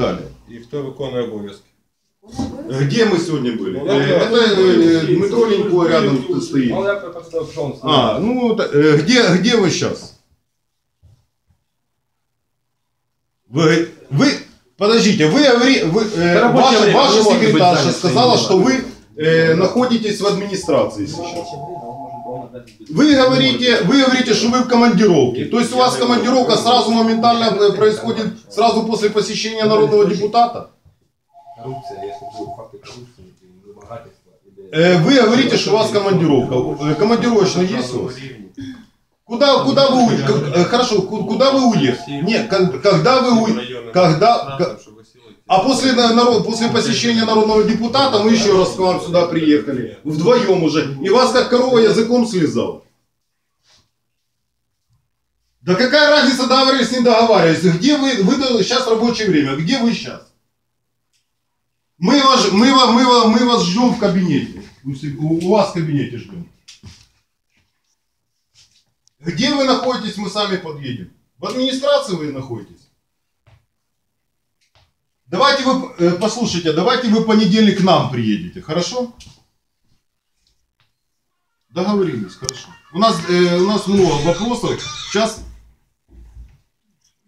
далее. І хто виконує обов'язки? Где мы сегодня были? Ну, Э, да, Это да. э, Дмитро Ленько рядом стоит. Але я представив, що він А, ну, та- э, где, где вы сейчас? Вы, вы, подождите, вы, говори- вы, э, Это рабочее ваша, время, ваша не может быть секретарша занято сказала, своим что вы э, находитесь в администрации сейчас. Вы говорите, вы говорите, что вы в командировке. То есть у вас командировка сразу моментально э, происходит сразу после посещения народного депутата? Коррупция, если будут факты коррупции, вымогательства. или- Э, Вы говорите, что у вас командировка. Э, Командировочная есть у вас? Куда, куда вы уехали? Хорошо, ку- куда вы уехали? Нет, ко- когда вы уехали? Когда? А после, на- народ, после посещения народного депутата мы еще раз к вам сюда приехали. Вдвоем уже. И вас как корова языком слезал. Да какая разница, договаривались, не договаривались. Где вы, вы сейчас рабочее время, где вы сейчас? Мы вас, мы, вас, мы, вас, мы вас ждем в кабинете. У вас в кабинете ждем. Где вы находитесь, мы сами подъедем. В администрации вы находитесь? Давайте вы, э, послушайте, давайте вы понедельник к нам приедете, хорошо? Договорились, хорошо. У нас, э, у нас много вопросов. Сейчас